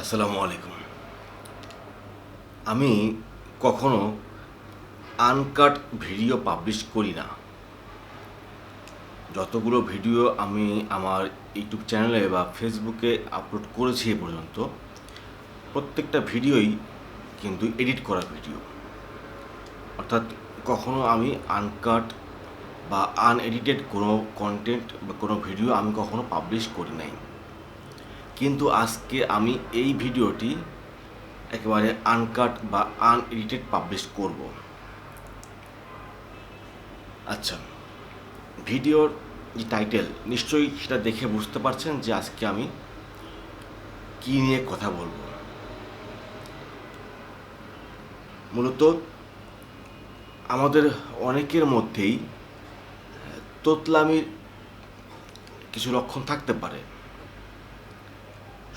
আসসালামু আলাইকুম। আমি কখনো আনকাট ভিডিও পাবলিশ করি না। যতগুলো ভিডিও আমি আমার ইউটিউব চ্যানেলে বা ফেসবুকে আপলোড করেছি এ পর্যন্ত, প্রত্যেকটা ভিডিওই কিন্তু এডিট করা ভিডিও। অর্থাৎ কখনো আমি আনকাট বা আনএডিটেড কোনো কন্টেন্ট বা কোনো ভিডিও আমি কখনো পাবলিশ করি নাই। কিন্তু আজকে আমি এই ভিডিওটি একেবারে আনকাট বা আনএডিটেড পাবলিশ করব। আচ্ছা ভিডিওর যে টাইটেল নিশ্চয়ই সেটা দেখে বুঝতে পারছেন যে আজকে আমি কী নিয়ে কথা বলব। মূলত আমাদের অনেকের মধ্যেই তোতলামির কিছু লক্ষণ থাকতে পারে।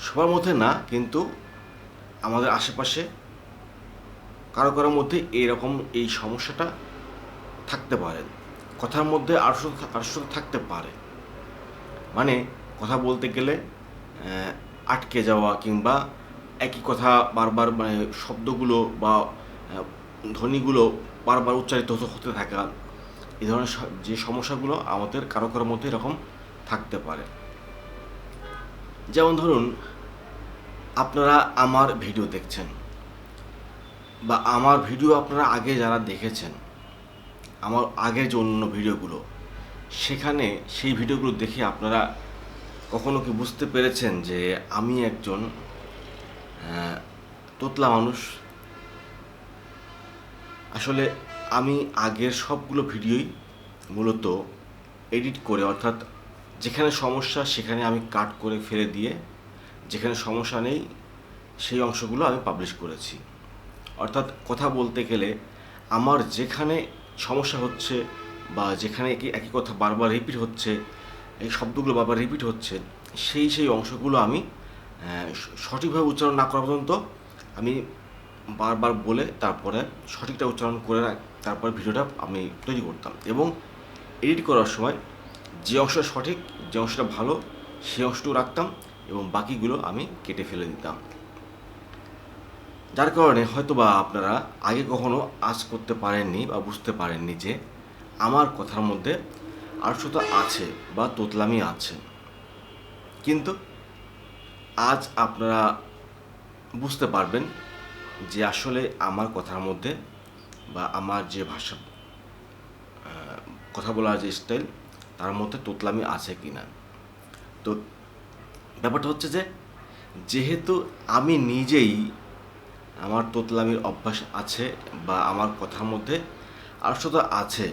সবার মধ্যে না, কিন্তু আমাদের আশেপাশে কারও কারোর মধ্যে এরকম এই সমস্যাটা থাকতে পারে। কথার মধ্যে আরশো আরশো থাকতে পারে। মানে কথা বলতে গেলে আটকে যাওয়া কিংবা একই কথা বারবার মানে শব্দগুলো বা ধ্বনিগুলো বারবার উচ্চারিত হতে থাকা এই ধরনের যে সমস্যাগুলো আমাদের কারও কারোর মধ্যে এরকম থাকতে পারে। যেমন ধরুন আপনারা আমার ভিডিও দেখছেন বা আমার ভিডিও আপনারা আগে যারা দেখেছেন, আমার আগের যে অন্য ভিডিওগুলো, সেখানে সেই ভিডিওগুলো দেখে আপনারা কখনো কি বুঝতে পেরেছেন যে আমি একজন তোতলা মানুষ? আসলে আমি আগের সবগুলো ভিডিওই মূলত এডিট করে, অর্থাৎ যেখানে সমস্যা সেখানে আমি কাট করে ফেলে দিয়ে যেখানে সমস্যা নেই, সেই অংশগুলো আমি পাবলিশ করেছি। অর্থাৎ কথা বলতে গেলে আমার যেখানে সমস্যা হচ্ছে বা যেখানে একই একই কথা বারবার রিপিট হচ্ছে, এই শব্দগুলো বারবার রিপিট হচ্ছে, সেই সেই অংশগুলো আমি সঠিকভাবে উচ্চারণ না করা পর্যন্ত আমি বারবার বলে তারপরে সঠিকটা উচ্চারণ করে তারপরে ভিডিওটা আমি তৈরি করতাম এবং এডিট করার সময় যে অংশটা সঠিক, যে অংশটা ভালো, সেই অংশটুকু রাখতাম। এবং বাকিগুলো আমি কেটে ফেলে দিতাম। যার কারণে হয়তো বা আপনারা আগে কখনো আজ করতে পারেননি বা বুঝতে পারেননি যে আমার কথার মধ্যে আটশোতা আছে বা তোতলামি আছে। কিন্তু আজ আপনারা বুঝতে পারবেন যে আসলে আমার কথার মধ্যে বা আমার যে ভাষা কথা বলার যে স্টাইল তার মধ্যে তোতলামি আছে কি না তো ব্যাপারটা হচ্ছে যে, যেহেতু আমি নিজেই আমার তোতলামির অভ্যাস আছে বা আমার কথার মধ্যে আলসতা আছে,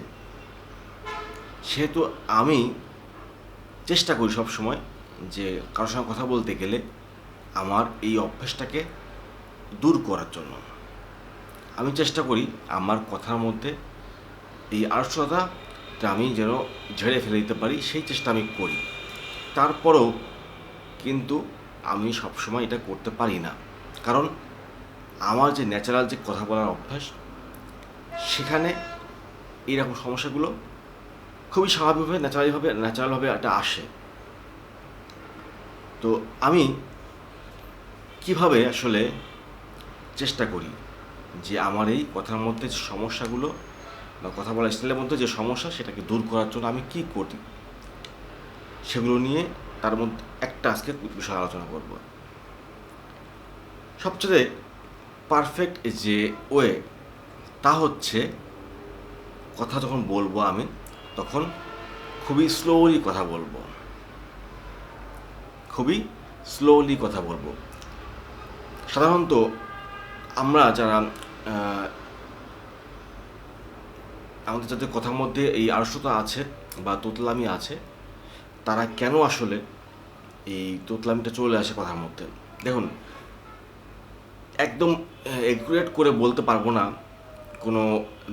সেহেতু আমি চেষ্টা করি সব সময় যে কারোর সঙ্গে কথা বলতে গেলে আমার এই অভ্যাসটাকে দূর করার জন্য। আমি চেষ্টা করি আমার কথার মধ্যে এই আলসতাটা আমি যেন ঝেড়ে ফেলে দিতে পারি, সেই চেষ্টা আমি করি। তারপরেও কিন্তু আমি সবসময় এটা করতে পারি না। কারণ আমার যে ন্যাচারাল যে কথা বলার অভ্যাস, সেখানে এইরকম সমস্যাগুলো খুবই স্বাভাবিকভাবে ন্যাচারালিভাবে ন্যাচারালভাবে এটা আসে। তো আমি কীভাবে আসলে চেষ্টা করি যে আমার এই কথার মধ্যে যে সমস্যাগুলো বা কথা বলার স্টাইলের মধ্যে যে সমস্যা, সেটাকে দূর করার জন্য আমি কী করি? সেগুলো নিয়ে তার মধ্যে একটা আজকে বিষয় আলোচনা করব। সবচেয়ে পারফেক্ট যে ওয়ে, তা হচ্ছে কথা যখন বলব আমি, তখন খুবই স্লোলি কথা বলব। খুবই স্লোলি কথা বলব। সাধারণত আমরা যারা আমাদের যাদের কথার মধ্যে এই আলসতা আছে বা তোতলামি আছে, তারা কেন আসলে এই তোতলামিটা চলে আসে কথার মধ্যে। দেখুন, একদম একুরেট করে বলতে পারব না কোনো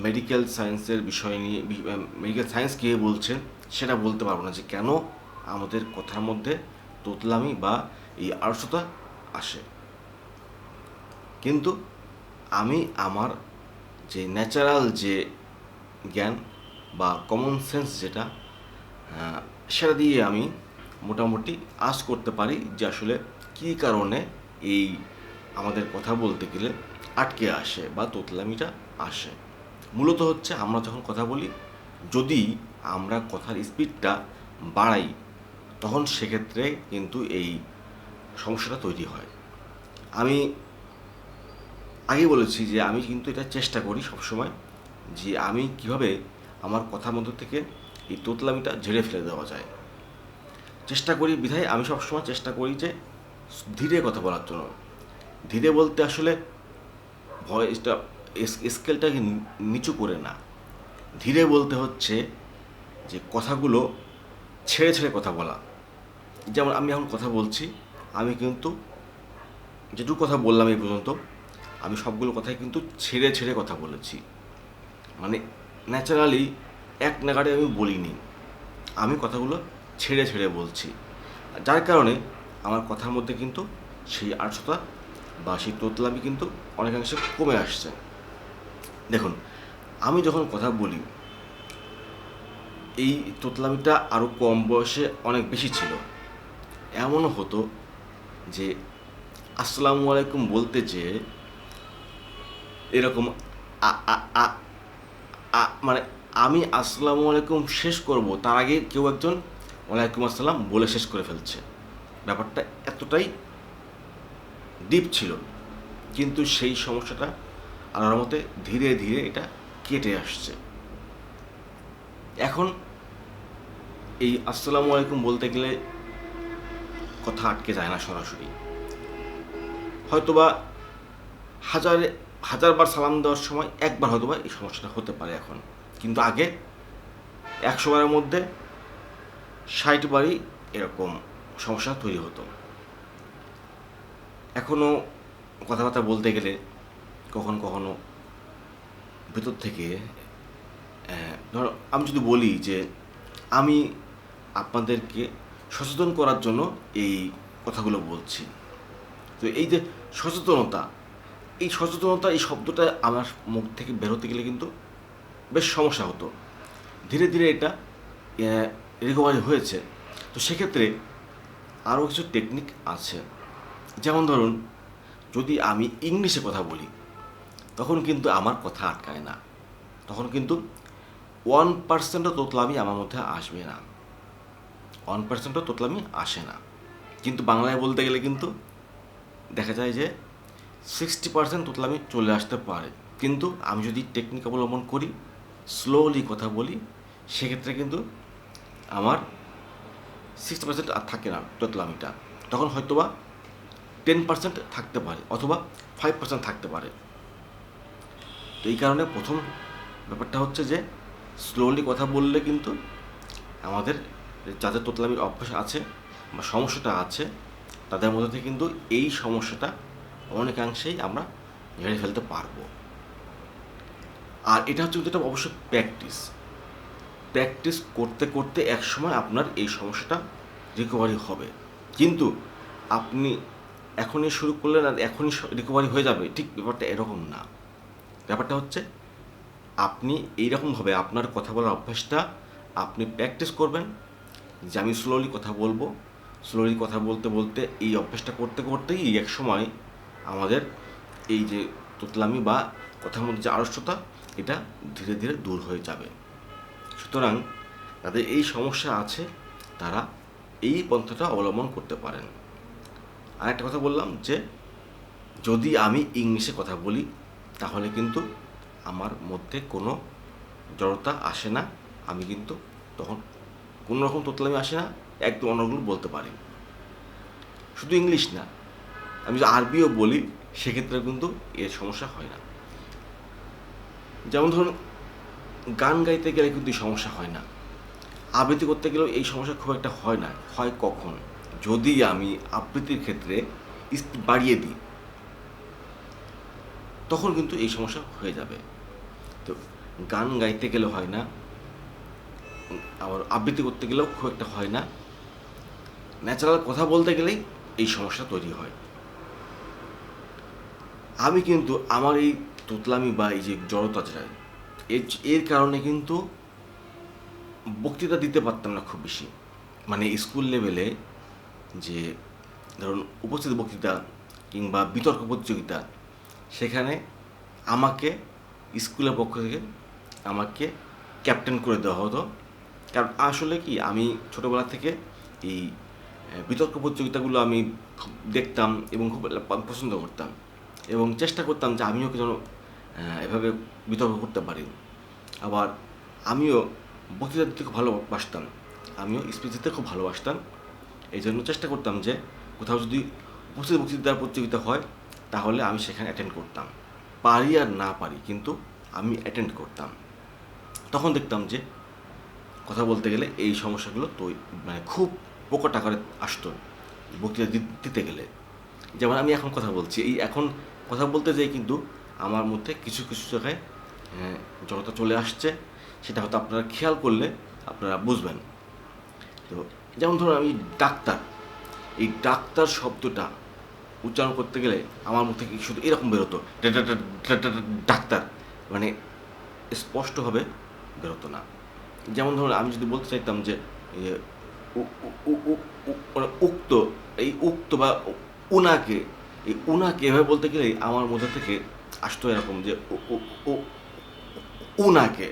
মেডিকেল সায়েন্সের বিষয় নিয়ে মেডিকেল সায়েন্স কী বলছে, সেটা বলতে পারব না যে কেন আমাদের কথার মধ্যে তোতলামি বা এই আলসতা আসে। কিন্তু আমি আমার যে ন্যাচারাল যে জ্ঞান বা কমন সেন্স যেটা সেটা দিয়ে আমি মোটামুটি আজ করতে পারি যে আসলে কী কারণে এই আমাদের কথা বলতে গেলে আটকে আসে বা তোতলামিটা আসে। মূলত হচ্ছে আমরা যখন কথা বলি, যদি আমরা কথার স্পিডটা বাড়াই, তখন সেক্ষেত্রে কিন্তু এই সমস্যাটা তৈরি হয়। আমি আগে বলেছি যে আমি কিন্তু এটা চেষ্টা করি সবসময় যে আমি কীভাবে আমার কথার মধ্যে থেকে এই তোতলামিটা ঝেড়ে ফেলে দেওয়া যায়। চেষ্টা করি, বিধায় আমি সবসময় চেষ্টা করি যে ধীরে কথা বলার জন্য। ধীরে বলতে আসলে ভয়েসটা স্কেলটাকে নিচু করে না। ধীরে বলতে হচ্ছে যে কথাগুলো ছেড়ে ছেড়ে কথা বলা। যেমন আমি এখন কথা বলছি, আমি কিন্তু যেটুকু কথা বললাম এই পর্যন্ত, আমি সবগুলো কথাই কিন্তু ছেড়ে ছেড়ে কথা বলেছি। মানে ন্যাচারালি এক নাগাড়ে আমি বলিনি। আমি কথাগুলো ছেড়ে ছেড়ে বলছি। যার কারণে আমার কথার মধ্যে কিন্তু সেই আর্টসতা বা সেই তোতলামি কিন্তু অনেকাংশে কমে আসছে। দেখুন, আমি যখন কথা বলি, এই তোতলামিটা আরও কম বয়সে অনেক বেশি ছিল। এমনও হতো যে, আসসালামু আলাইকুম বলতে যেয়ে এরকম মানে আমি আসসালামু আলাইকুম শেষ করব, তার আগে কেউ একজন ওয়ালাইকুম আসসালাম বলে শেষ করে ফেলছে। ব্যাপারটা এতটাই ডিপ ছিল, কিন্তু সেই সমস্যাটা আল্লাহর মতে ধীরে ধীরে এটা কেটে আসছে। এখন এই আসসালামু আলাইকুম বলতে গেলে কথা আটকে যায় না সরাসরি। হয়তোবা হাজারে, হাজারবার সালাম দেওয়ার সময় একবার হয়তোবা এই সমস্যাটা হতে পারে এখন। কিন্তু আগে একশো বারের মধ্যে ষাট বারই এরকম সমস্যা তৈরি হতো। এখনও কথাবার্তা বলতে গেলে কখন কখনো ভেতর থেকে ধরো আমি যদি বলি যে আমি আপনাদেরকে সচেতন করার জন্য এই কথাগুলো বলছি। তো এই যে সচেতনতা, এই সচেতনতা, এই শব্দটা আমার মুখ থেকে বেরোতে গেলে কিন্তু বেশ সমস্যা হতো। ধীরে ধীরে এটা রিকভারি হয়েছে। তো সেক্ষেত্রে আরও কিছু টেকনিক আছে। যেমন ধরুন, যদি আমি ইংলিশে কথা বলি, তখন কিন্তু আমার কথা আটকায় না। তখন কিন্তু ওয়ান পার্সেন্টও তোতলামি আমার মধ্যে আসবে না। ওয়ান পার্সেন্টও তোতলামি আসে না। কিন্তু বাংলায় বলতে গেলে কিন্তু দেখা যায় যে সিক্সটি পার্সেন্ট তোতলামি চলে আসতে পারে। কিন্তু আমি যদি টেকনিক অবলম্বন করি স্লোলি কথা বলি, সেক্ষেত্রে কিন্তু আমার সিক্সটি পার্সেন্ট আর থাকে না তোতলামিটা তখন হয়তোবা টেন পার্সেন্ট থাকতে পারে অথবা ফাইভ পার্সেন্ট থাকতে পারে। তো এই কারণে প্রথম ব্যাপারটা হচ্ছে যে স্লোলি কথা বললে কিন্তু আমাদের যাদের তোতলামির অভ্যাস আছে বা সমস্যাটা আছে, তাদের মধ্যে থেকে কিন্তু এই সমস্যাটা অনেকাংশেই আমরা ঝেড়ে ফেলতে পারব। আর এটা হচ্ছে কিন্তু এটা অবশ্যই প্র্যাকটিস প্র্যাকটিস করতে করতে একসময় আপনার এই সমস্যাটা রিকভারি হবে। কিন্তু আপনি এখনই শুরু করলেন আর এখনই রিকভারি হয়ে যাবে, ঠিক ব্যাপারটা এরকম না। ব্যাপারটা হচ্ছে, আপনি এইরকমভাবে আপনার কথা বলার অভ্যাসটা আপনি প্র্যাকটিস করবেন। যে আমি স্লোলি কথা বলব স্লোলি কথা বলতে বলতে এই অভ্যাসটা করতে করতেই এক সময় আমাদের এই যে তোতলামি বা কথার মধ্যে যে আড়ষ্টতা, এটা ধীরে ধীরে দূর হয়ে যাবে। সুতরাং তাদের এই সমস্যা আছে, তারা এই পন্থাটা অবলম্বন করতে পারেন। আর একটা কথা বললাম যে, যদি আমি ইংলিশে কথা বলি, তাহলে কিন্তু আমার মধ্যে কোনো জড়তা আসে না। আমি কিন্তু তখন কোনো রকম তোতলামি আসে না, একদম অন্যগুলো বলতে পারি। শুধু ইংলিশ না, আমি যদি আরবিও বলি, সেক্ষেত্রে কিন্তু এর সমস্যা হয় না। যেমন ধরুন গান গাইতে গেলে কিন্তু সমস্যা হয় না। আবৃত্তি করতে গেলেও এই সমস্যা খুব একটা হয় না, হয় কখন? যদি আমি আবৃত্তির ক্ষেত্রে স্পিড বাড়িয়ে দিই, তখন কিন্তু এই সমস্যা হয়ে যাবে। তো গান গাইতে গেলে হয় না, আবার আবৃত্তি করতে গেলেও খুব একটা হয় না। ন্যাচারাল কথা বলতে গেলেই এই সমস্যা তৈরি হয়। আমি কিন্তু আমার এই তোতলামি বা এই যে জড়তা যেটা এর এর কারণে কিন্তু বক্তৃতা দিতে পারতাম না খুব বেশি। মানে স্কুল লেভেলে যে ধরুন উপস্থিত বক্তৃতা কিংবা বিতর্ক প্রতিযোগিতা, সেখানে আমাকে স্কুলের পক্ষ থেকে আমাকে ক্যাপ্টেন করে দেওয়া হতো। কারণ আসলে কি, আমি ছোটোবেলা থেকে এই বিতর্ক প্রতিযোগিতাগুলো আমি দেখতাম এবং খুব পছন্দ করতাম। এবং চেষ্টা করতাম যে আমিও যেন এভাবে বিতর্ক করতে পারি। আবার আমিও বক্তৃতা দিতে খুব ভালোবাসতাম। আমিও স্পিচ দিতে খুব ভালোবাসতাম। এই জন্য চেষ্টা করতাম যে কোথাও যদি উপস্থিত বক্তৃতার প্রতিযোগিতা হয়, তাহলে আমি সেখানে অ্যাটেন্ড করতাম। পারি আর না পারি, কিন্তু আমি অ্যাটেন্ড করতাম। তখন দেখতাম যে কথা বলতে গেলে এই সমস্যাগুলো তো মানে খুব প্রকট আকারে আসতো বক্তৃতা দিতে গেলে। যেমন আমি এখন কথা বলছি। এই এখন কথা বলতে যাই কিন্তু আমার মধ্যে কিছু কিছু জায়গায় জড়তা চলে আসছে, সেটা হয়তো আপনারা খেয়াল করলে আপনারা বুঝবেন। তো যেমন ধরুন আমি ডাক্তার, এই ডাক্তার শব্দটা উচ্চারণ করতে গেলে আমার মধ্যে শুধু এরকম বেরোতো ডাক্তার মানে স্পষ্টভাবে বেরোতো না। যেমন ধরুন আমি যদি বলতে চাইতাম যে মানে উক্ত, এই উক্ত বা উনাকে, এই উনাকে এভাবে বলতে গেলেই আমার মধ্যে থেকে আসতো এরকম যে উনাকে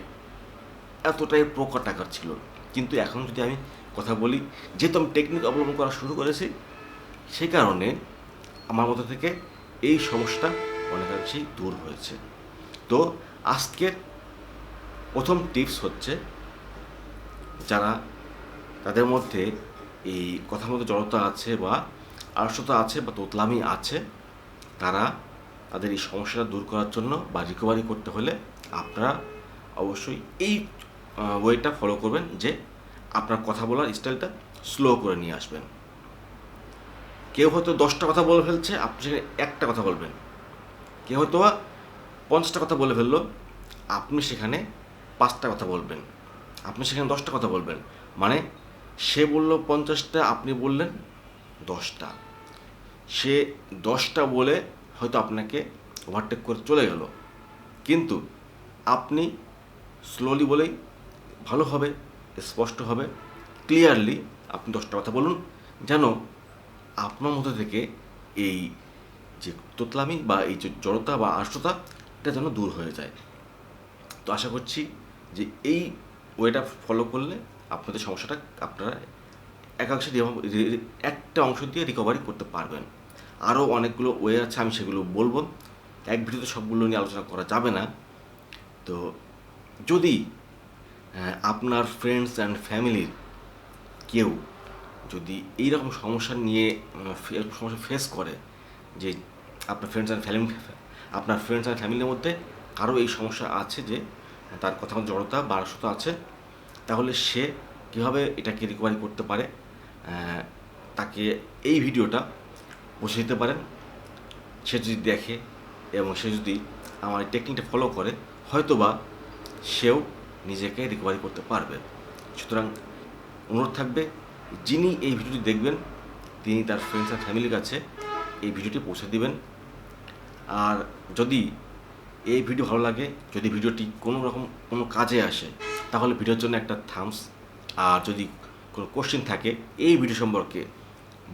এতটাই প্রকট আকার ছিল। কিন্তু এখন যদি আমি কথা বলি, যেহেতু আমি টেকনিক অবলম্বন করা শুরু করেছি সেই কারণে আমার মধ্যে থেকে এই সমস্যাটা অনেকাংশেই দূর হয়েছে। তো আজকের প্রথম টিপস হচ্ছে যারা তাদের মধ্যে এই কথার মধ্যে জড়তা আছে বা আলসতা আছে বা তোতলামি আছে, তারা তাদের এই সমস্যাটা দূর করার জন্য বা রিকভারি করতে হলে আপনারা অবশ্যই এই ওয়েটা ফলো করবেন যে আপনার কথা বলার স্টাইলটা স্লো করে নিয়ে আসবেন। কেউ হয়তো দশটা কথা বলে ফেলছে, আপনি সেখানে একটা কথা বলবেন। কেউ হয়তো পঞ্চাশটা কথা বলে ফেলল, আপনি সেখানে পাঁচটা কথা বলবেন। আপনি সেখানে দশটা কথা বলবেন। মানে সে বলল পঞ্চাশটা, আপনি বললেন দশটা। সে দশটা বলে হয়তো আপনাকে ওভারটেক করে চলে গেল। কিন্তু আপনি স্লোলি বলেই ভালো হবে, স্পষ্ট হবে ক্লিয়ারলি আপনি দশটা কথা বলুন, যেন আপনার মধ্যে থেকে এই যে তোতলামি বা এই যে জড়তা বা আর্শতা এটা যেন দূর হয়ে যায়। তো আশা করছি যে এই ওয়েটা ফলো করলে আপনাদের সমস্যাটা আপনারা একাংশে একটা অংশ দিয়ে রিকভারি করতে পারবেন। আরও অনেকগুলো ওয়ে আছে, আমি সেগুলো বলব। এক ভিডিওতে সবগুলো নিয়ে আলোচনা করা যাবে না। তো যদি আপনার ফ্রেন্ডস অ্যান্ড ফ্যামিলির কেউ যদি এই রকম সমস্যা নিয়ে সমস্যা ফেস করে যে আপনার ফ্রেন্ডস অ্যান্ড ফ্যামিলি আপনার ফ্রেন্ডস অ্যান্ড ফ্যামিলির মধ্যে কারও এই সমস্যা আছে যে, তার কথা জড়তা বা আলসতা আছে, তাহলে সে কীভাবে এটাকে রিকভারি করতে পারে? তাকে এই ভিডিওটা বুঝে দিতে পারেন। সে যদি দেখে এবং সে যদি আমার এই টেকনিকটা ফলো করে, হয়তোবা সেও নিজেকে রিকভারি করতে পারবে। সুতরাং অনুরোধ থাকবে, যিনি এই ভিডিওটি দেখবেন, তিনি তার ফ্রেন্ডস অ্যান্ড ফ্যামিলির কাছে এই ভিডিওটি পৌঁছে দিবেন। আর যদি এই ভিডিও ভালো লাগে, যদি ভিডিওটি কোনো রকম কোনো কাজে আসে, তাহলে ভিডিওর জন্য একটা থামস আর যদি কোনো কোশ্চেন থাকে এই ভিডিও সম্পর্কে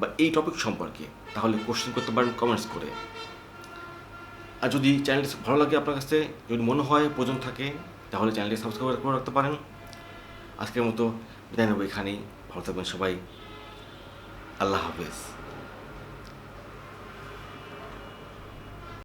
বা এই টপিক সম্পর্কে তাহলে কোশ্চেন করতে পারেন কমেন্টস করে। আর যদি চ্যানেলটি ভালো লাগে আপনার কাছে, যদি মনে হয় প্রয়োজন থাকে, তাহলে চ্যানেলটি সাবস্ক্রাইব করে রাখতে পারেন। আজকের মতো বিদায় নেব এখানেই। ভালো থাকবেন সবাই। আল্লাহ হাফেজ।